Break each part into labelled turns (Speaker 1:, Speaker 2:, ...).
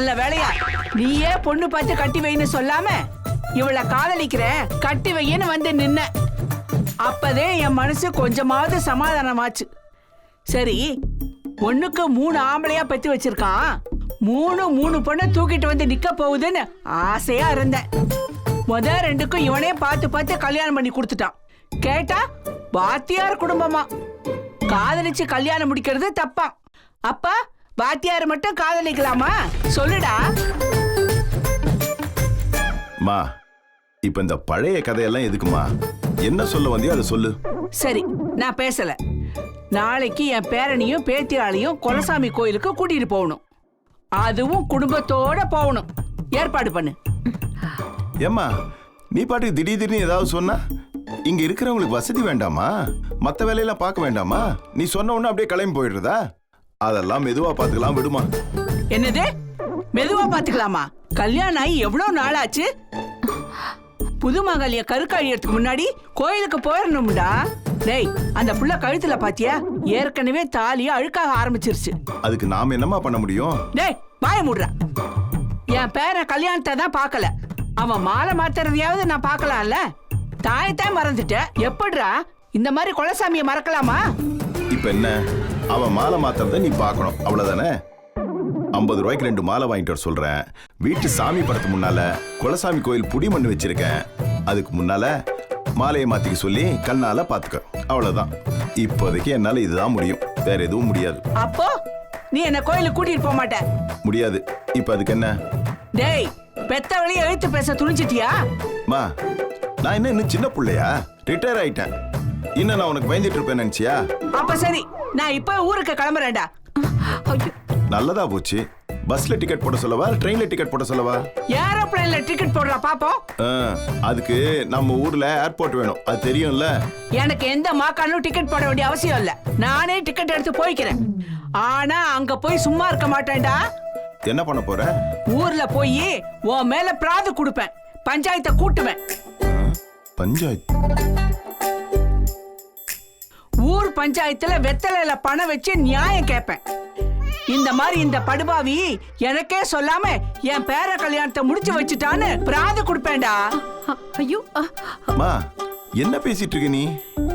Speaker 1: நல்ல வேலையா? நீயே பொண்ணு பார்த்து கட்டி வைன்னு சொல்லாம இவளை காதலிக்கிற கட்டி வைன்னு வந்து நின்ன. அப்பதே என் மனசு கொஞ்சமாவது சமாதானமாச்சு. சரி பொண்ணுக்கு மூணு ஆம்பளையா பெத்து வச்சிருக்கான். மூணு மூணு பொண்ணை தூக்கிட்டு வந்து நிக்க போகுதுன்னு ஆசையா இருந்தேன். முத ரெண்டுக்கும் இவனே பார்த்து பார்த்து கல்யாணம் பண்ணி கொடுத்துட்டான். கேட்டா வாத்தியார் குடும்பமா. காதலிச்சு கல்யாணம் முடிக்கிறது தப்பா அப்பா வாத்தியார் மட்டும் காதலிக்கலாமா? சொல்லுடா.
Speaker 2: மா இப்ப இந்த பழைய கதையெல்லாம் எதுக்குமா? என்ன சொல்ல வந்தியோ அதை சொல்லு.
Speaker 1: சரி நான் பேசல. நாளைக்கு என் பேரனையும் பேத்தியாளையும் குலசாமி கோயிலுக்கு கூட்டிட்டு போகணும். அதுவும் குடும்பத்தோட போகணும். ஏற்பாடு பண்ணு.
Speaker 2: ஏம்மா நீ பாட்டுக்கு திடீர் திடீர்னு ஏதாவது சொன்னா இங்க இருக்கிறவங்களுக்கு வசதி வேண்டாமா? மத்த வேலையெல்லாம் பார்க்க வேண்டாமா? நீ சொன்ன உடனே அப்படியே கிளம்பி போயிடுறதா? அதெல்லாம் மெதுவா பார்த்துக்கலாம் விடுமா?
Speaker 1: என்னது? மெதுவா பாத்துக்கலாமா கல்யாணம் ஆகி எவ்வளவு நாள் ஆச்சு புது மகாலிய கருக்கழியறதுக்கு முன்னாடி கோயிலுக்கு போயிடணும்டா டேய் அந்த புள்ள கழுத்துல பாத்தியா? ஏற்கனவே தாலியா அழுக்காக ஆரம்பிச்சிருச்சு.
Speaker 2: அதுக்கு நாம என்னம்மா பண்ண முடியும்?
Speaker 1: டேய் வாய மூடுற. என் பேரன் கல்யாணத்தை தான் பார்க்கல. அவன் மாலை மாத்துறதையாவது நான் பார்க்கலாம்ல? தாயத்தான் மறந்துட்டேன். எப்படிடா? இந்த மாதிரி குலசாமியை மறக்கலாமா?
Speaker 2: இப்ப என்ன? அவன் மாலை மாத்துறத நீ பார்க்கணும். அவ்வளவுதானே? ஐம்பது ரூபாய்க்கு ரெண்டு மாலை வாங்கிட்டு வர சொல்றேன். வீட்டு சாமி படத்து முன்னால குலசாமி கோயில் புடி மண்ணு வச்சிருக்கேன். அதுக்கு முன்னால மாலையை மாத்திக்க சொல்லி கண்ணால பாத்துக்க. அவ்வளவுதான். இப்போதைக்கு என்னால இதுதான் முடியும். வேற எதுவும் முடியாது.
Speaker 1: அப்போ நீ என்ன கோயிலுக்கு கூட்டிட்டு போக மாட்ட.
Speaker 2: முடியாது. இப்ப அதுக்கு என்ன?
Speaker 1: டேய் பெத்த வழியை எழுத்து பேச துணிச்சிட்டியா
Speaker 2: மா நான் என்ன இன்னும் சின்ன பிள்ளையா? ரிட்டையர் ஆயிட்டேன். இன்னும் நான் உனக்கு பயந்துட்டு இருப்பேன் நினைச்சியா?
Speaker 1: அப்ப சரி நான் இப்ப ஊருக்கு கிளம்புறேன்டா.
Speaker 3: ஐயோ.
Speaker 2: நல்லதா போச்சு. பஸ்ல டிக்கெட் போட சொல்லவா ட்ரெயின்ல டிக்கெட் போட சொல்லவா?
Speaker 1: ஏரோப்ளேன்ல டிக்கெட் போடுறா பாப்போம்.
Speaker 2: ஆ, அதுக்கு நம்ம ஊர்ல ஏர்போர்ட் வேணும். அது தெரியும்ல?
Speaker 1: எனக்கு எந்த மாக்கானும் டிக்கெட் போட வேண்டிய அவசியம் இல்ல. நானே டிக்கெட் எடுத்து போய்க்கிறேன். ஆனா அங்க போய் சும்மா இருக்க மாட்டேன்டா.
Speaker 2: என்ன பண்ண போற?
Speaker 1: ஊர்ல போய் உன் மேல பிராது கொடுப்பேன். பஞ்சாயத்தை கூட்டுவேன்.
Speaker 2: பஞ்சாயத்து
Speaker 1: ஊர் பஞ்சாயத்துல வெத்தலையில பணம் வச்சு நியாயம் கேட்பேன். இந்த மாதிரி இந்த படுபாவி எனக்கே சொல்லாம என் பேர கல்யாணத்தை முடிச்சு வச்சுட்டான்னு பிராது கொடுப்பேன்டா.
Speaker 3: ஐயோ
Speaker 2: என்ன பேசிட்டு இருக்க நீ?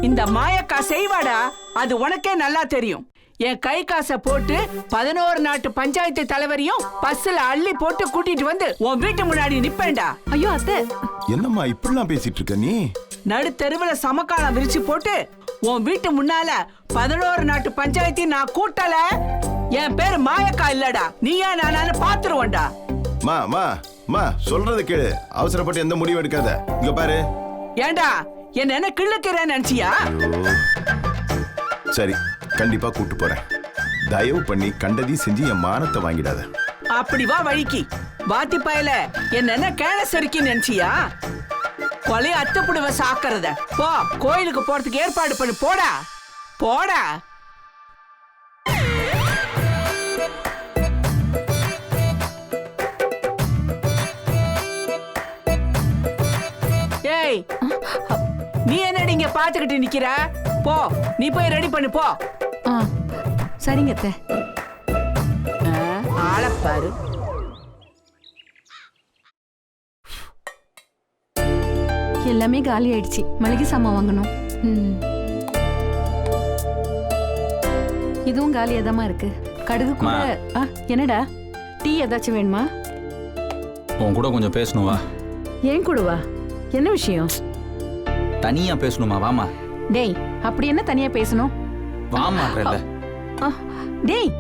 Speaker 1: இந்த மாயக்கா செய்வாடா அது உனக்கே நல்லா தெரியும். என் கை காசை போட்டு பதினோரு நாட்டு பஞ்சாயத்து தலைவரையும் பஸ்ல அள்ளி போட்டு கூட்டிட்டு வந்து உன் வீட்டு முன்னாடி நிப்பேன்டா.
Speaker 3: ஐயோ அத்தை.
Speaker 2: என்னம்மா இப்படிலாம் பேசிட்டு இருக்க நீ?
Speaker 1: நடுத்தெருவுல சமக்காலம் விரிச்சு போட்டு உன் வீட்டு முன்னால பதினோரு நாட்டு பஞ்சாயத்தையும் நான் கூட்டல. என் பேரு மாயக்கா இல்லடா. நீயா நானான்னு பாத்துருவோண்டா.
Speaker 2: மா மா மா சொல்றத கேளு. அவசரப்பட்டு எந்த முடிவும் எடுக்காத. இங்க பாரு.
Speaker 1: ஏண்டா என்ன என்ன கிள்ளுக்கிறேன்னு நினைச்சியா.
Speaker 2: சரி கண்டிப்பா கூட்டு போறேன். தயவு பண்ணி கண்டதையும் செஞ்சு என் மானத்தை வாங்கிடாத.
Speaker 1: அப்படி வா வழிக்கு. வாத்தி பயல என்ன என்ன கேள செருக்கி நினைச்சியா? கொலைய அத்துப்புடுவ சாக்குறத. போ கோயிலுக்கு போறதுக்கு ஏற்பாடு பண்ணு. போடா. போடா. ஏய் நீ என்னடி இங்க பாத்துக்கிட்டு நிக்கிற? போ நீ போய் ரெடி பண்ணு போ.
Speaker 3: சரிங்க அத்தை.
Speaker 1: ஆளப்பாரு
Speaker 3: எல்லாமே காலி ஆயிடுச்சு. மளிகை சாமான் வாங்கணும். ம். இதுவும் காலியாதாம்மா இருக்கு. கடுகு கூட ஆ என்னடா? டீ ஏதாச்சும் வேணுமா?
Speaker 4: உன் கூட கொஞ்சம் பேசணும் வா.
Speaker 3: ஏன் கூடவா என்ன விஷயம்?
Speaker 4: தனியா பேசணுமா? வாமா
Speaker 3: டேய் அப்படி என்ன தனியா பேசணும்?
Speaker 4: வாமான்றல
Speaker 3: ஆ, டேய்.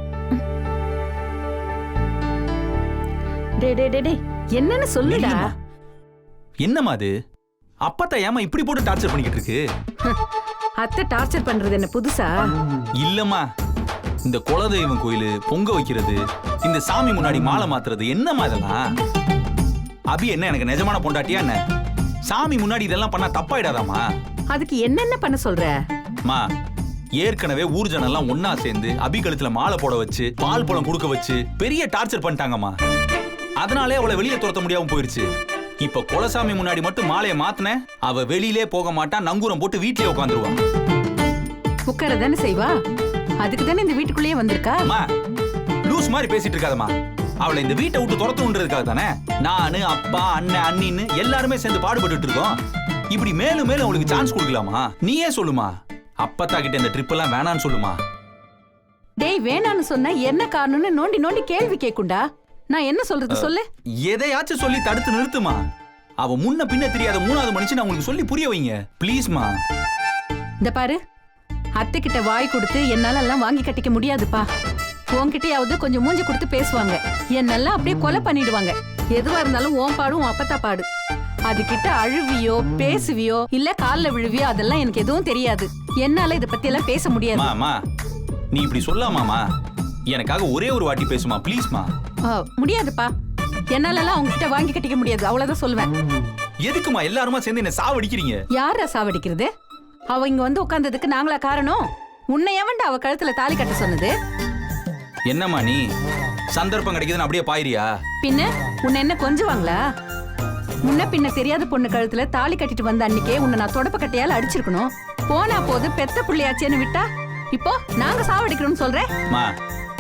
Speaker 3: டேய் டேய் டேய், டேய் என்னன்னு சொல்லுடா.
Speaker 4: என்னம்மா அது? அப்பத்தா ஏமா இப்படி போட்டு டார்ச்சர் பண்ணிக்கிட்டு இருக்கு?
Speaker 3: அத்தை டார்ச்சர் பண்றது என்ன புதுசா?
Speaker 4: இல்லம்மா. இந்த குலதெய்வம் கோயிலு பொங்க வைக்கிறது இந்த சாமி முன்னாடி மாலை மாத்துறது என்னம்மா இதெல்லாம்? அபி என்ன எனக்கு நிஜமான பொண்டாட்டியா என்ன? சாமி முன்னாடி இதெல்லாம் பண்ணா தப்பாயிடாதாமா
Speaker 3: அதுக்கு என்னென்ன பண்ண சொல்ற?
Speaker 4: மா ஏற்கனவே ஊர் ஜனெல்லாம் ஒண்ணா சேர்ந்து அபி கழுத்துல மாலை போட வச்சு பால் பழம் கொடுக்க வச்சு பெரிய டார்ச்சர் பண்ணிட்டாங்கம்மா. அதனாலே அவளை வெளியே துரத்த முடியாம போயிருச்சு. இப்ப குலசாமி முன்னாடி மட்டும் மாலையை மாத்தின அவ வெளியிலே போக மாட்டா நங்கூரம் போட்டு வீட்லயே உட்காந்துருவான்
Speaker 3: உட்கார தானே செய்வா? அதுக்கு தானே இந்த வீட்டுக்குள்ளேயே வந்திருக்கா?
Speaker 4: அம்மா லூஸ் மாதிரி பேசிட்டு இருக்காதம்மா. அவளை இந்த வீட்டை விட்டு துரத்தணுன்றதுக்காக தானே நானு அப்பா அண்ணன் அண்ணின்னு எல்லாருமே சேர்ந்து பாடுபட்டுட்டு இருக்கோம். இப்படி மேலும் மேலும் அவளுக்கு சான்ஸ் கொடுக்கலாமா? நீயே சொல்லுமா. அப்பத்தா கிட்ட இந்த ட்ரிப் எல்லாம் வேணான்னு சொல்லுமா.
Speaker 3: டேய் வேணான்னு சொன்னா என்ன காரணம்னு நோண்டி நோண்டி கேள்வி கேக்குண்டா நான் என்ன சொல்றது சொல்லு?
Speaker 4: எதையாச்சும் சொல்லி தடுத்து நிறுத்துமா? அவ முன்ன பின்ன தெரியாத மூணாவது மனுஷன் அவங்களுக்கு சொல்லி புரிய வைங்க. ப்ளீஸ்மா
Speaker 3: இந்த பாரு அத்தை கிட்ட வாய் கொடுத்து என்னால எல்லாம் வாங்கி கட்டிக்க முடியாதுப்பா. உன்கிட்டயாவது கொஞ்சம் மூஞ்சி கொடுத்து பேசுவாங்க. என்னெல்லாம் அப்படியே கொலை பண்ணிடுவாங்க. எதுவா இருந்தாலும் ஓன் பாடு உன் அப்பத்தா பாடு. அதுகிட்ட அழுவியோ பேசுவியோ இல்ல கால்ல விழுவியோ அதெல்லாம் எனக்கு எதுவும் தெரியாது. என்னால இத பத்தி எல்லாம் பேச முடியாது.
Speaker 4: மாமா நீ இப்படி சொல்லாமாமா எனக்காக ஒரே ஒரு வாட்டி பேசுமா ப்ளீஸ்மா
Speaker 3: முடியாதுப்பா என்னால எல்லாம் அவங்க கிட்ட வாங்கி கட்டிக்க முடியாது. அவ்வளவுதான் சொல்லுவேன்.
Speaker 4: எதுக்குமா எல்லாருமா சேர்ந்து என்ன சாவடிக்கிறீங்க?
Speaker 3: யார சாவடிக்கிறது? அவ இங்க வந்து உட்கார்ந்ததுக்கு நாங்களா காரணம்? உன்னை எவன்டா அவ கழுத்துல தாலி கட்ட சொன்னது?
Speaker 4: என்னம்மா நீ? சந்தர்ப்பம் கிடைக்குதுன்னு அப்படியே பாயிரியா
Speaker 3: பின்ன உன்னை என்ன கொஞ்சுவாங்களா? முன்ன பின்ன தெரியாத பொண்ணு கழுத்துல தாலி கட்டிட்டு வந்த அன்னைக்கே உன்னை நான் தொடப்ப கட்டையால அடிச்சிருக்கணும். போனா போது பெத்த புள்ளையாச்சேன்னு விட்டா? இப்போ நாங்க சாவடிக்கிறோம்னு சொல்றேன்.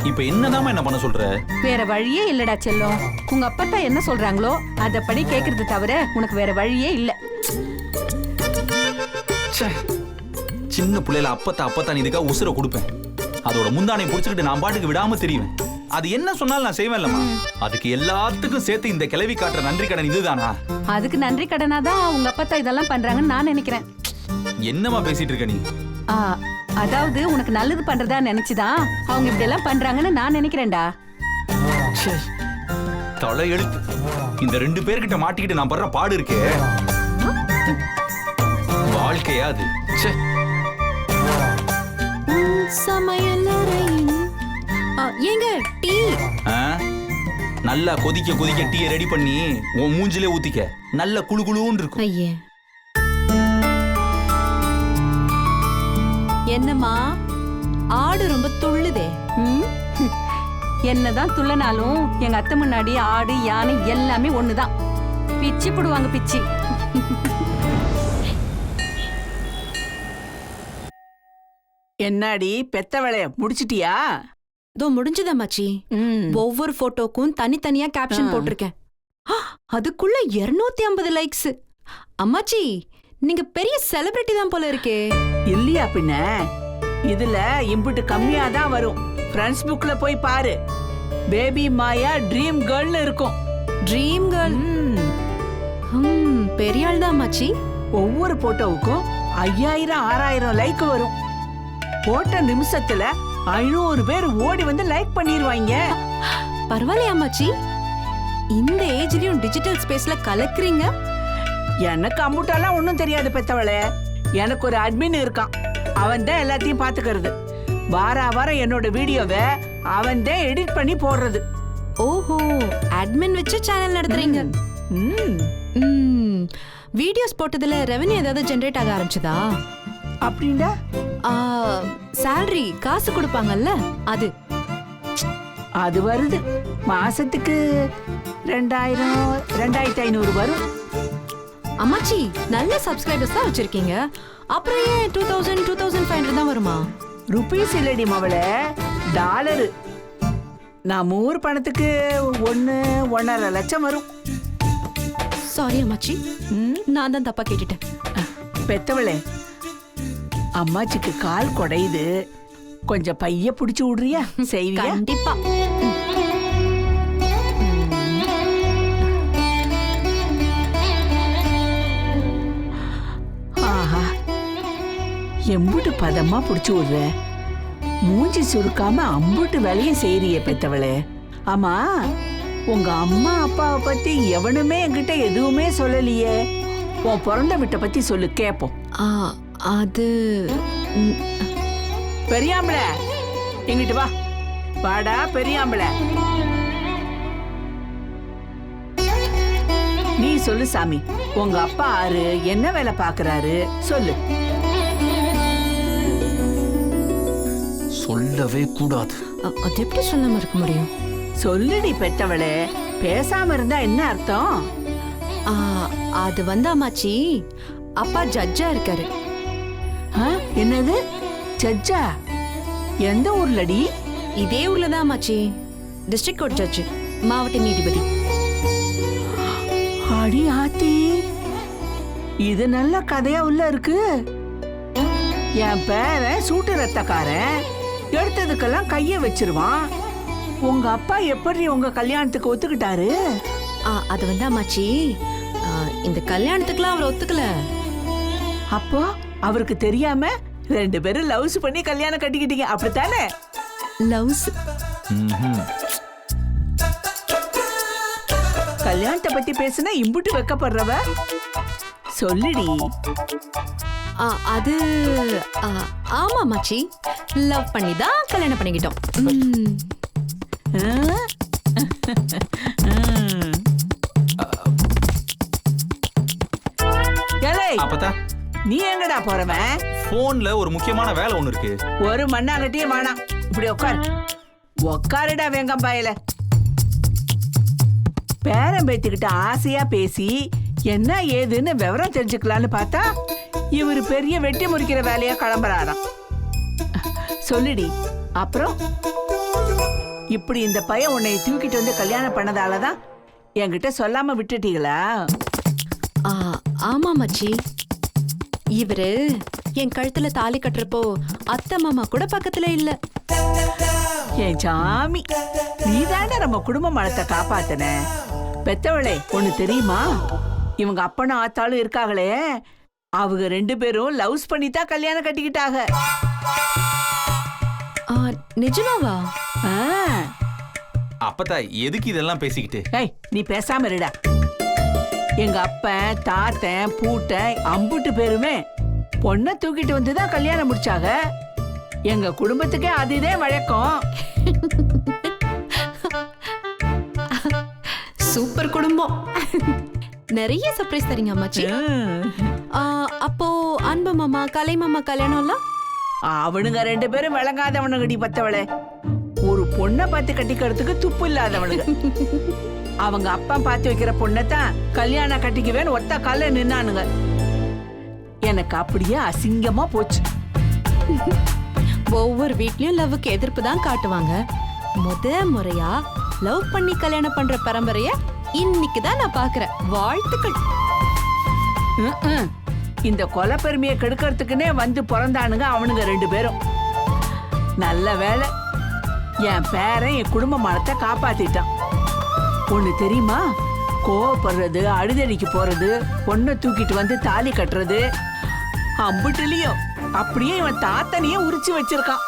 Speaker 4: இப்ப என்னதாம்மா என்ன பண்ண சொல்ற?
Speaker 3: வேற வழியே இல்லடா செல்லம். உங்க அப்பத்தா என்ன சொல்றாங்களோ அதப்படி கேக்குறது தவிர உனக்கு வேற வழியே இல்ல.
Speaker 4: சின்ன பிள்ளைல அப்பத்தா அப்பத்தான் இதுக்காக உசுர கொடுப்பேன். அதோட முந்தானை புடிச்சுக்கிட்டு நான் பாட்டுக்கு விடாம தெரியுவேன் அது என்ன சொன்னாலும் நான் செய்வேன்லம்மா அதுக்கு எல்லாத்துக்கும் சேர்த்து இந்த கிளவி காட்டுற நன்றி கடன் இதுதானா?
Speaker 3: அதுக்கு நன்றி கடனா தான் உங்க அப்பத்தா இதெல்லாம் பண்றாங்கன்னு நான் நினைக்கிறேன்.
Speaker 4: என்னம்மா பேசிட்டு இருக்க நீ?
Speaker 3: அதாவது உனக்கு நல்லது பண்றதா நினைச்சுதான் அவங்க இப்படி எல்லாம் பண்றாங்கன்னு நான் நினைக்கிறேன்டா.
Speaker 4: தலை எழுத்து. இந்த ரெண்டு பேர்கிட்ட மாட்டிக்கிட்டு நான் படுற பாடு இருக்கே. வாழ்க்கையா அது?
Speaker 5: ஏங்க டீ?
Speaker 4: ஆ? நல்லா கொதிக்க கொதிக்க டீயை ரெடி பண்ணி உன் மூஞ்சிலே ஊத்திக்க. நல்ல குளு குளுன்னு இருக்கும்.
Speaker 5: ஐயே. என்னம்மா? ஆடு ரொம்ப துள்ளுதே.
Speaker 3: ம்? என்னதான் துள்ளனாலும் எங்க அத்தை முன்னாடி ஆடு யானை எல்லாமே ஒண்ணுதான். பிச்சி போடுவாங்க பிச்சி.
Speaker 1: என்னாடி பெத்த வேலைய முடிச்சிட்டியா?
Speaker 5: இதோ முடிஞ்சதம்மாச்சி
Speaker 1: ம்.
Speaker 5: ஒவ்வொரு போட்டோக்கும் தனித்தனியா கேப்ஷன். போட்டிருக்கேன். அதுக்குள்ள 250 ஐம்பது லைக்ஸ் அம்மாச்சி நீங்க பெரிய செலிபிரிட்டி தான் போல இருக்கே.
Speaker 1: இல்லையா பின்ன? இதுல இம்புட்டு கம்மியா தான் வரும். ஃப்ரெண்ட்ஸ் புக்ல போய் பாரு. பேபி மாயா ட்ரீம் கேர்ள்னு இருக்கும்.
Speaker 5: ட்ரீம் கேர்ள்
Speaker 1: ம்.
Speaker 5: பெரிய ஆள் தான் அம்மாச்சி
Speaker 1: ஒவ்வொரு போட்டோவுக்கும் ஐயாயிரம் ஆறாயிரம் லைக் வரும். போட்ட நிமிஷத்துல ஐநூறு பேர் ஓடி வந்து லைக் பண்ணிருவாங்க.
Speaker 5: பரவாயில்லையா அம்மாச்சி இந்த ஏஜ்லயும் டிஜிட்டல் ஸ்பேஸ்ல கலக்குறீங்க?
Speaker 1: எனக்கு அம்புட்டெல்லாம் ஒன்றும் தெரியாது பெத்தவளே. எனக்கு ஒரு அட்மின் இருக்கான். அவன் தான் எல்லாத்தையும் பாத்துக்கிறது வார வாரம் என்னோட வீடியோவை அவன் தான் எடிட் பண்ணி போடுறது.
Speaker 5: ஓஹோ அட்மின் வச்சு சேனல் நடத்துறீங்க. வீடியோஸ் போட்டதுல ரெவென்யூ ஏதாவது ஜெனரேட் ஆக ஆரம்பிச்சதா?
Speaker 1: அப்படின்னா?
Speaker 5: salary காசு கொடுப்பாங்கல்ல அது.
Speaker 1: அது வருது. மாசத்துக்கு ரெண்டாயிரம் ரெண்டாயிரத்தி ஐநூறு வரும்.
Speaker 5: அம்மாச்சி நல்ல சப்ஸ்கிரைபர்ஸ் தான் வச்சிருக்கீங்க. அப்புறம் ஏன் two thousand two thousand five hundred தான் வருமா?
Speaker 1: ருபீஸ் இல்லடி மவள டாலரு நம்ம ஊர் பணத்துக்கு ஒன்று ஒன்றரை லட்சம் வரும்.
Speaker 5: சாரி அம்மாச்சி நான் தான் தப்பா கேட்டுட்டேன்.
Speaker 1: பெத்தவளே அம்மாச்சிக்கு கால் குடையுது. கொஞ்சம் பைய பிடிச்சு விடுறியா? செய்வியா?
Speaker 5: கண்டிப்பா.
Speaker 1: எம்புட்டு பதமா பிடிச்சு விடுற. மூஞ்சி சுருக்காம அம்புட்டு வேலையும் செய்யறியே பெத்தவளே. ஆமா உங்க அம்மா அப்பாவை பத்தி எவனுமே என்கிட்ட எதுவுமே சொல்லலையே. உன் பிறந்த வீட்டை பத்தி சொல்லு கேப்போம்.
Speaker 5: ஆ, அது
Speaker 1: பெரியாம்பள எங்கிட்டு வா. வாடா பெரியாம்பள. நீ சொல்லு சாமி. உங்க அப்பா ஆறு என்ன வேலை பாக்குறாரு சொல்லு.
Speaker 4: சொல்லவே கூடாது.
Speaker 5: அது எப்படி சொல்லாம இருக்க முடியும்?
Speaker 1: சொல்லுடி பெத்தவளே. பேசாம இருந்தா என்ன அர்த்தம்?
Speaker 5: ஆ, அது வந்து அம்மாச்சி அப்பா ஜட்ஜா இருக்காரு.
Speaker 1: ஆ, என்னது? ஜட்ஜா? எந்த ஊர்லடி?
Speaker 5: இதே ஊர்ல தான் அம்மாச்சி டிஸ்ட்ரிக்ட் கோர்ட் ஜட்ஜ் மாவட்ட நீதிபதி.
Speaker 1: அடி ஆத்தி. இது நல்ல கதையா உள்ள இருக்கு. என் பேரன் சூட்டு ரத்தக்காரன். எடுத்ததுக்கெல்லாம் கைய வச்சிருவான். உங்க அப்பா எப்படி உங்க கல்யாணத்துக்கு ஒத்துக்கிட்டாரு?
Speaker 5: ஆ, அது வந்து அம்மாச்சி ஆ, இந்த கல்யாணத்துக்குலாம் அவர் ஒத்துக்கல.
Speaker 1: அப்போ அவருக்கு தெரியாம ரெண்டு பேரும் லவ்ஸ் பண்ணி கல்யாணம் கட்டிக்கிட்டீங்க அப்படித்தானே?
Speaker 5: லவ்ஸ்?
Speaker 4: ம்ஹும்.
Speaker 1: கல்யாணத்தை பத்தி பேசுனா இம்புட்டு வெக்கப்படுறவ? சொல்லுடி.
Speaker 5: அது ஆ, ஆமா அம்மாச்சி லவ் பண்ணி தான் கல்யாணம் பண்ணிக்கிட்டோம்.
Speaker 4: அப்பதா
Speaker 1: நீ எங்கடா போறவன்?
Speaker 4: போன்ல ஒரு முக்கியமான வேலை ஒண்ணு இருக்கு.
Speaker 1: ஒரு மண்ணாங்கட்டியும் வேணாம் இப்படி உட்கார் உட்காருடா வெங்கம்பாயில பேரன் பேத்திக்கிட்ட ஆசையா பேசி என்ன ஏதுன்னு விவரம் தெரிஞ்சுக்கலான்னு பார்த்தா இவர் பெரிய வெட்டி முறிக்கிற வேலையா கிளம்புறாராம். சொல்லுடி அப்புறம்? இப்படி இந்த பையன் உன்னை தூக்கிட்டு வந்து கல்யாணம் பண்ணதால தான் என்கிட்ட சொல்லாம விட்டுட்டீங்களா?
Speaker 5: ஆ, ஆமா அம்மாச்சி இவரு என் கழுத்துல தாலி கட்டுறப்போ அத்தை மாமா கூட பக்கத்துல இல்ல.
Speaker 1: என் சாமி நீதானே நம்ம குடும்ப மனத்தை காப்பாத்தின? பெத்தவளே ஒண்ணு தெரியுமா? இவங்க அப்பனும் ஆத்தாளும் இருக்காங்களே அவங்க ரெண்டு பேரும் லவ்ஸ் பண்ணி தான் கல்யாணம் கட்டிக்கிட்டாங்க.
Speaker 5: ஆ, நிஜமாவா?
Speaker 1: ஆ.
Speaker 4: அப்பதா எதுக்கு இதெல்லாம் பேசிக்கிட்டு?
Speaker 1: ஏய் நீ பேசாம இருடா. எங்க அப்பன் தாத்தன் பூட்டன் அம்புட்டு பேருமே பொண்ணை தூக்கிட்டு வந்து தான் கல்யாணம் முடிச்சாங்க. எங்க குடும்பத்துக்கே அதுதே வழக்கம்.
Speaker 5: சூப்பர் குடும்பம். நிறைய சர்ப்ரைஸ் தரீங்க அம்மாச்சி. ஆ, அப்போ அன்பு மாமா கலை மாமா கல்யாணம்லாம்
Speaker 1: அவனுங்க ரெண்டு பேரும் விளங்காதவனுங்கடி பத்தவளே. ஒரு பொண்ணை பார்த்து கட்டிக்கிறதுக்கு துப்பு இல்லாதவனுங்க. அவங்க அப்பா பார்த்து வைக்கிற பொண்ணை தான் கல்யாணம் கட்டிக்குவேன்னு ஒத்த கால நின்னானுங்க. எனக்கு அப்படியே அசிங்கமா போச்சு.
Speaker 5: ஒவ்வொரு வீட்லயும் லவ்வுக்கு எதிர்ப்பு தான் காட்டுவாங்க. முத முறையா லவ் பண்ணி கல்யாணம் பண்ற பரம்பரைய இன்னைக்கு தான் நான் பாக்குறேன். வாழ்த்துக்கள்.
Speaker 1: ம்ம். இந்த கொலை பெருமையை கெடுக்கிறதுக்குன்னே வந்து பிறந்தானுங்க அவனுங்க ரெண்டு பேரும். நல்ல வேலை என் பேரன் என் குடும்ப மனத்தை காப்பாத்திட்டான். ஒண்ணு தெரியுமா? கோவப்படுறது அழுதடிக்கு போறது பொண்ணை தூக்கிட்டு வந்து தாலி கட்டுறது. அம்புட்டுலயும் அப்படியே இவன் தாத்தனையே உரிச்சு வச்சிருக்கான்.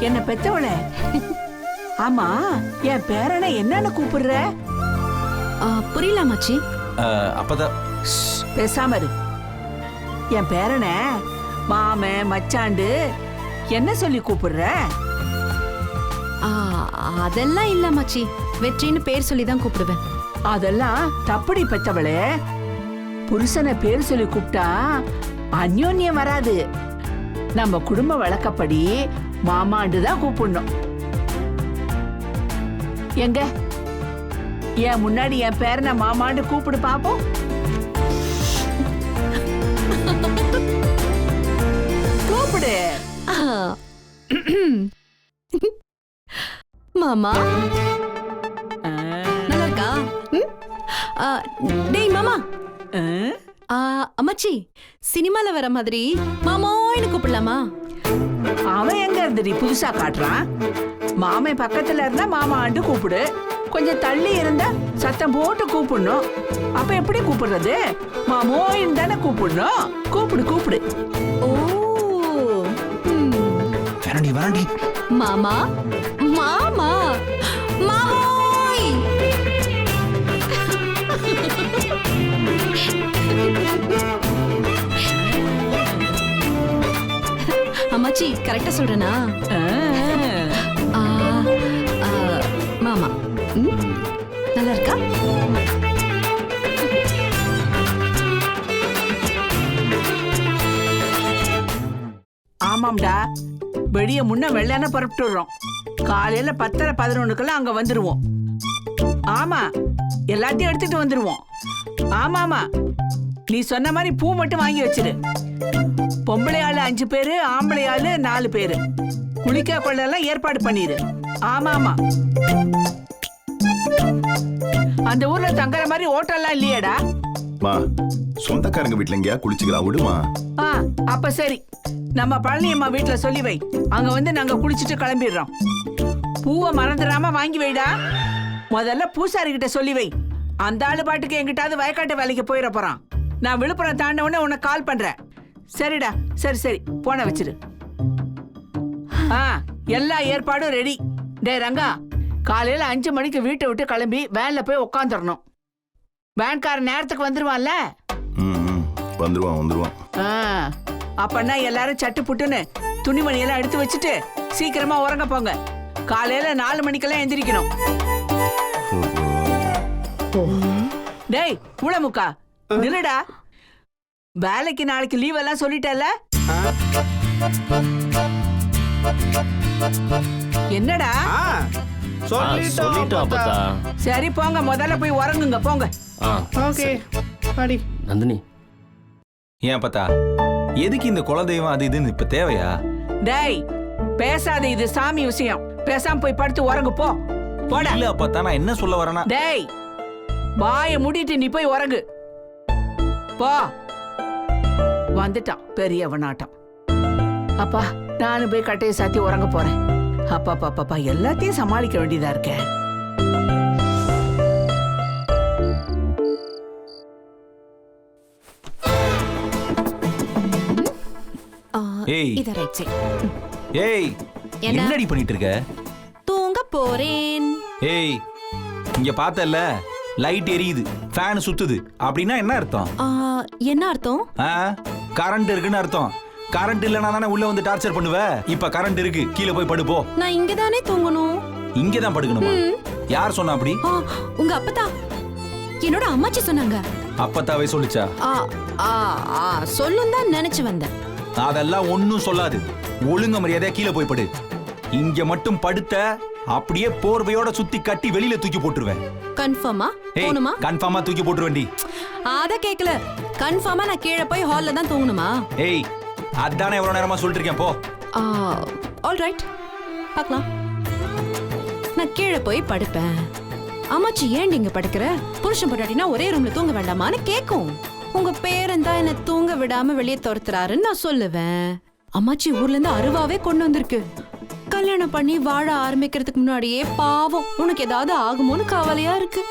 Speaker 1: என்ன பெத்தவளே? ஆமா என் பேரனை என்னன்னு கூப்பிடுற?
Speaker 5: ஆ, புரியல அம்மாச்சி.
Speaker 4: அஹ், அப்பதா
Speaker 1: பேசாம இரு. என் பேரனை மாமன் மச்சாண்டு என்ன சொல்லி கூப்பிடுற?
Speaker 5: ஆ, அதெல்லாம் இல்ல அம்மாச்சி. வெற்றின்னு பேர் சொல்லி தான் கூப்பிடுவேன்.
Speaker 1: அதெல்லாம் தப்படி பெத்தவளே. புருஷனை பேர் சொல்லி கூப்பிட்டா அந்யோன்யம் வராது. நம்ம குடும்ப வழக்கப்படி மாமாண்டு தான் கூப்பிடணும். எங்க? என் முன்னாடி என் பேரனை மாமாண்டு கூப்பிடு பாப்போம். கூப்பிடு.
Speaker 5: மாமா. நல்லா இருக்கா டேய் மாமா. அம்மாச்சி சினிமால வர மாதிரி மாமோன்னு கூப்பிடலாமா?
Speaker 1: அவன் எங்க இருந்துடி? புதுசா காட்டுறான்? மாமன் பக்கத்துல இருந்தா மாமா ஆண்டு கூப்பிடு. கொஞ்சம் தள்ளி இருந்தா சத்தம் போட்டு கூப்பிடணும். அப்ப எப்படி கூப்பிடுறது? மாமோயின் தானே கூப்பிடணும். கூப்பிடு கூப்பிடு.
Speaker 4: வேணாண்டி வேணாண்டி
Speaker 5: மாமா மாமா மாமோய். அம்மாச்சி கரெக்டா சொல்றேனா? மாமா நல்லா இருக்கா
Speaker 1: ஆமாம்டா. வெளியே முன்ன வெள்ளன புறப்பட்டுடுறோம் காலையில பத்தரை பதினொன்னுக்கெல்லாம் அங்க வந்துருவோம். ஆமா. எல்லாத்தையும் எடுத்துட்டு வந்துருவோம். ஆமாமா. நீ சொன்ன மாதிரி பூ மட்டும் வாங்கி வச்சிரு. பொம்பளை ஆளு அஞ்சு பேரு ஆம்பளை ஆளு நாலு பேரு. குளிக்க கொள்ளெல்லாம் ஏற்பாடு பண்ணிடு ஆமா ஆமா அந்த ஊர்ல தங்குற மாதிரி ஹோட்டல்லாம் இல்லையேடா.
Speaker 2: மா சொந்தக்காரங்க வீட்ல எங்கேயா குளிச்சுக்கலாம் விடுமா?
Speaker 1: ஆ அப்ப சரி. நம்ம பழனியம்மா வீட்ல சொல்லி வை. அங்க வந்து நாங்க குளிச்சுட்டு கிளம்பிடுறோம். பூவை மறந்துடாம வாங்கி வைடா. முதல்ல பூசாரி கிட்ட சொல்லி வை. அந்த ஆளு பாட்டுக்கு எங்கிட்டாவது வயக்காட்டு வேலைக்கு போயிட போறான். நான் விழுப்புரம் தாண்ட உடனே உனக்கு கால் பண்றேன். சரிடா சரி சரி போன வச்சிரு. ஆ எல்லா ஏற்பாடும் ரெடி. டேய் ரங்கா காலையில அஞ்சு மணிக்கு வீட்டை விட்டு கிளம்பி வேன்ல போய் உட்காந்துடணும் வேன்கார நேரத்துக்கு வந்துருவான்ல.
Speaker 2: வந்துருவான் வந்துருவான்.
Speaker 1: அப்பன்னா எல்லாரும் சட்டு புட்டுன்னு துணிமணி எல்லாம் எடுத்து வச்சுட்டு சீக்கிரமா உறங்க போங்க. காலையில நாலு மணிக்கெல்லாம் எந்திரிக்கணும். டேய் முக்கா நில்லுடா. வேலைக்கு நாளைக்கு லீவ் எல்லாம் சொல்லிட்டல என்னடா?
Speaker 6: ஆ
Speaker 7: சொல்லிட்டோம் அப்பத்தா.
Speaker 1: சரி போங்க. முதல்ல போய் உறங்குங்க. போங்க.
Speaker 6: ஓகே. அடி
Speaker 7: நந்தினி.
Speaker 4: ஏன் பத்தா எதுக்கு இந்த குலதெய்வம் அது இதுன்னு இப்ப தேவையா?
Speaker 1: டேய் பேசாத இது சாமி விஷயம். பேசாம போய் படுத்து உறங்கு போ. போடா.
Speaker 4: இல்ல அப்பத்தா நான் என்ன சொல்ல வரேன்னா
Speaker 1: டேய் வாய மூடிட்டு நீ போய் உறங்கு. போ. வந்துட்டான். பெரியவனாட்டம். அப்பா நானும் போய் கட்டையை சாத்தி உறங்க போறேன். அப்பா பாப்பா எல்லாத்தையும் சமாளிக்க வேண்டியதா இருக்கே.
Speaker 5: ஆ,
Speaker 4: ஏய்.
Speaker 5: இத ரைட் சைட்
Speaker 4: ஏய்? என்னடி பண்ணிட்டு இருக்க
Speaker 5: தூங்க போறேன்.
Speaker 4: ஏய் இங்க பார்த்தல லைட் எரியுது ஃபேன் சுத்துது. அப்படின்னா என்ன அர்த்தம்?
Speaker 5: ஆ, என்ன அர்த்தம்?
Speaker 4: ஆ கரண்ட் இருக்குன்னு அர்த்தம். கரண்ட் இல்லைனா தானே உள்ள வந்து டார்ச்சர் பண்ணுவ? இப்ப கரண்ட் இருக்கு. கீழே போய் படு போ.
Speaker 5: நான் இங்க தானே தூங்கணும்.
Speaker 4: இங்க தான் படுக்கணுமா யார் சொன்னா அப்படி?
Speaker 5: உங்க அப்பதா என்னோட அம்மாச்சி சொன்னாங்க.
Speaker 4: அப்பத்தாவே சொல்லுச்சா?
Speaker 5: சொல்லும் தான் நினைச்சு வந்தேன்.
Speaker 4: அதெல்லாம் ஒண்ணும் சொல்லாது. ஒழுங்க மரியாதையா கீழே போய் படு. இங்க மட்டும் படுத்த அப்படியே போர்வையோட சுத்தி கட்டி வெளியில தூக்கி போட்டுருவேன்.
Speaker 5: கன்ஃபார்மா
Speaker 4: ஏய்
Speaker 5: போகணுமா?
Speaker 4: கன்ஃபார்மா தூக்கி போட்டுருவேண்டி
Speaker 5: அத கேக்கல. கன்ஃபார்மா நான் கீழே போய் ஹால்ல தான் தூங்கணுமா?
Speaker 4: ஏய் அதானே எவ்வளவு நேரமா சொல்லிட்டு இருக்கேன் போ.
Speaker 5: ஆல் ரைட் பார்க்கலாம். நான் கீழே போய் படுப்பேன். அம்மாச்சி ஏன் இங்க படுக்கிற? புருஷன் பொட்டாட்டினா ஒரே ரூம்ல தூங்க வேண்டாமான்னு கேக்கும். உங்க பேரன் தான் என்ன தூங்க விடாம வெளியே துரத்துறாருன்னு நான் சொல்லுவேன். அம்மாச்சி ஊர்ல இருந்து அருவாவே கொண்டு வந்திருக்கு. கல்யாணம் பண்ணி வாழ ஆரம்பிக்கிறதுக்கு முன்னாடியே பாவம். உனக்கு ஏதாவது ஆகுமோன்னு கவலையா இருக்கு.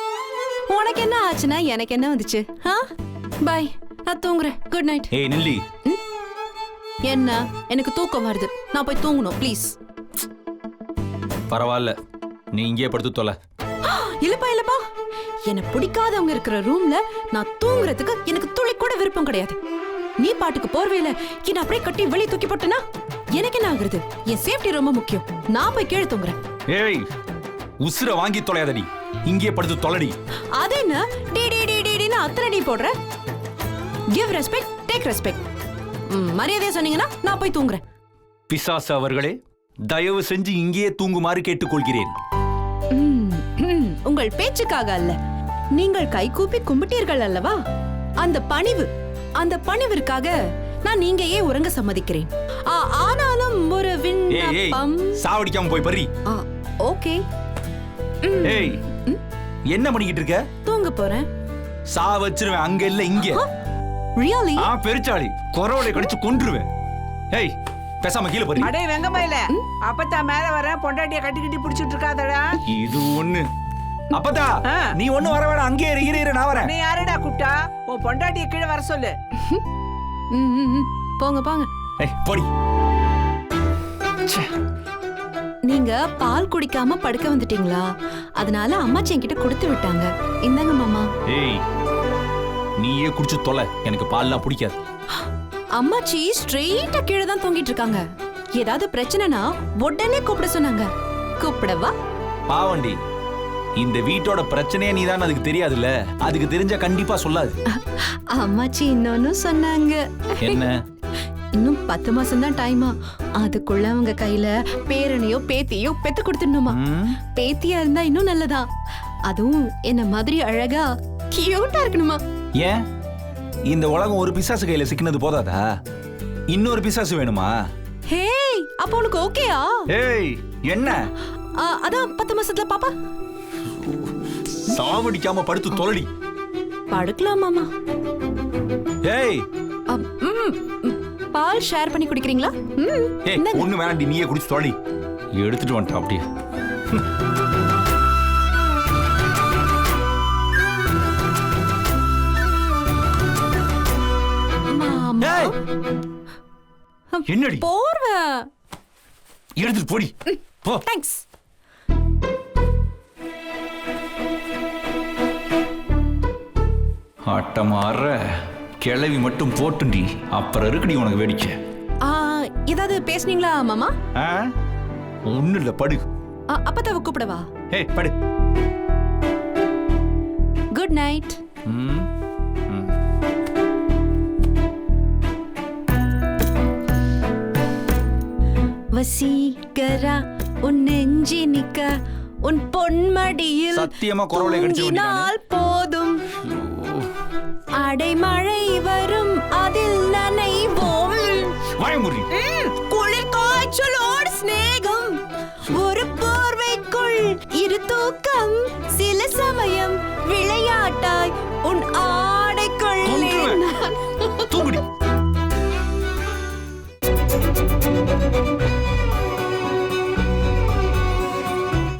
Speaker 5: உனக்கு என்ன ஆச்சுன்னா எனக்கு என்ன வந்துச்சு? ஆ? பை நான் தூங்குறேன். குட் நைட்
Speaker 4: ஏய் நில்லி.
Speaker 5: என்ன? எனக்கு தூக்கம் வருது. நான் போய் தூங்கணும் ப்ளீஸ்
Speaker 4: பரவாயில்ல. நீ இங்கேயே படுத்து தொலை.
Speaker 5: இல்லப்பா இல்லப்பா. என்ன பிடிக்காதவங்க இருக்கிற ரூம்ல நான் தூங்குறதுக்கு எனக்கு துளி கூட விருப்பம் கிடையாது. நீ பாட்டுக்கு போர்வையில என்ன அப்படியே கட்டி வெளியே தூக்கி போட்டனா? எனக்கு என்ன ஆகுறது? என் சேஃப்டி ரொம்ப முக்கியம். நான் போய் கீழே தூங்குறேன்.
Speaker 4: ஏய் உசுர வாங்கி தொலையாதடி இங்கேயே படுத்து தொலைடி
Speaker 5: அது என்ன? டி டி டி டின்னு அத்தனை டி போடுற? கிவ் ரெஸ்பெக்ட் டேக் ரெஸ்பெக்ட் மரியாதையா சொன்னீங்கன்னா நான் போய் தூங்குறேன்.
Speaker 4: பிசாசு அவர்களே தயவு செஞ்சு இங்கேயே தூங்குமாறு கேட்டுக்கொள்கிறேன்.
Speaker 5: ம், ம், உங்கள் பேச்சுக்காக அல்ல. நீங்கள் கைகூப்பி கும்பிட்டீர்கள் அல்லவா? அந்த பணிவு அந்த பணிவிற்காக நான் நீங்கயே உறங்க சம்மதிக்கிறேன். ஆ, ஆனாலும் ஒரு
Speaker 4: ஏய் ஏய்
Speaker 5: விண்ணப்பம்.
Speaker 4: சாவடிக்காம போய் பறி
Speaker 5: ஆ, ஓகே.
Speaker 4: ஏய் என்ன பண்ணிக்கிட்டு இருக்க?
Speaker 5: தூங்க போறேன்.
Speaker 4: சா வச்சிருவேன் அங்க இல்ல இங்க.
Speaker 5: ரியலி
Speaker 4: ஆ பெருச்சாளி. கொரோலை கடிச்சு கொன்றுவேன். ஏய் பேசாம கீழே போறீ
Speaker 1: அடே வெங்கமயில அப்பத்தான் மேல வர பொண்டாட்டிய கட்டி கட்டி புடிச்சிட்டு இருக்காதடா.
Speaker 4: இது ஒண்ணு. அப்பதா
Speaker 1: ஆ.
Speaker 4: நீ ஒண்ணு வர வேணாம். அங்கேயே இரு, இரு இரு நான் வரேன்.
Speaker 1: நீ யாருடா கூப்பிட்டா? உன் பொண்டாட்டிய கீழே வர சொல்லு.
Speaker 5: போங்க போங்க.
Speaker 4: ஏய் போடி.
Speaker 5: நீங்க பால் குடிக்காம படுக்க வந்துட்டீங்களா? அதனால அம்மாச்சி என்கிட்ட கொடுத்து விட்டாங்க. இந்தாங்க மாமா.
Speaker 4: ஏய் நீயே குடிச்சு தொலை. எனக்கு பால்லாம் பிடிக்காது.
Speaker 5: அம்மாச்சி ஸ்ட்ரெயிட்டா கீழே தான் தொங்கிட்டு இருக்காங்க. ஏதாவது பிரச்சனைனா உடனே கூப்பிட சொன்னாங்க. கூப்பிடவா?
Speaker 4: பாவண்டி இந்த வீட்டோட பிரச்சனையே நீதான் அதுக்கு தெரியாதுல்ல. அதுக்கு தெரிஞ்சா கண்டிப்பா சொல்லாது.
Speaker 5: அம்மாச்சி இன்னொன்னு சொன்னாங்க.
Speaker 4: என்ன?
Speaker 5: இன்னும் பத்து மாசம் தான் டைமா அதுக்குள்ள அவங்க கையில பேரனையோ பேத்தியோ பெத்து கொடுத்துடணுமா? பேத்தியா இருந்தா இன்னும் நல்லதா? அதுவும் என்ன மாதிரி அழகா கியூட்டா இருக்கணுமா?
Speaker 4: ஏன்? இந்த உலகம் ஒரு பிசாசு கையில சிக்கினது போதாதா? இன்னொரு பிசாசு வேணுமா?
Speaker 5: ஹேய் அப்ப உனக்கு ஓகேயா?
Speaker 4: ஏய் என்ன?
Speaker 5: ஆ, அதான் பத்து மாசத்துல பாப்பா.
Speaker 4: சாவடிக்காம படுத்து தொலடி.
Speaker 5: படுக்கலாம் மாமா.
Speaker 4: ஏய்.
Speaker 5: அ, ம், ம், பால் ஷேர் பண்ணி குடிக்கிறீங்களா? ம்,
Speaker 4: ஏய்
Speaker 5: இந்தாங்க.
Speaker 4: ஒண்ணு வேணாண்டி நீயே குடிச்சு தொலடி. எடுத்துட்டு வந்துட்டான் அப்படியே. ஏய்! என்னடி?
Speaker 5: போர்வை.
Speaker 4: எடுத்துட்டு போடி. போ.
Speaker 5: தேங்க்ஸ்
Speaker 4: ஆட்டமாற கிளவி மட்டும் போட்டுண்டி. அப்புறம் இருக்குடி உனக்கு வேடிக்கை.
Speaker 5: ஏதாவது பேசுனீங்களா மாமா?
Speaker 4: ஒண்ணு இல்ல படு.
Speaker 5: ஆ, அப்பத்தாவை கூப்பிடவா?
Speaker 4: ஏய் படு.
Speaker 5: குட் நைட்
Speaker 4: ம்.
Speaker 5: வசீகரா உன் நெஞ்சி நிக்க உன் பொன்மடியில்
Speaker 4: சத்தியமா குரலை கடிச்சு
Speaker 5: போதும். அடைமழை வரும் அதில் நனைவோம்.
Speaker 4: வாயமுறி. குளிர்
Speaker 5: காய்ச்சலோடு சிநேகம். ஒரு போர்வைக்குள் இரு தூக்கம் சில சமயம் விளையாட்டாய் உன் ஆடைக்குள் தூங்குடி.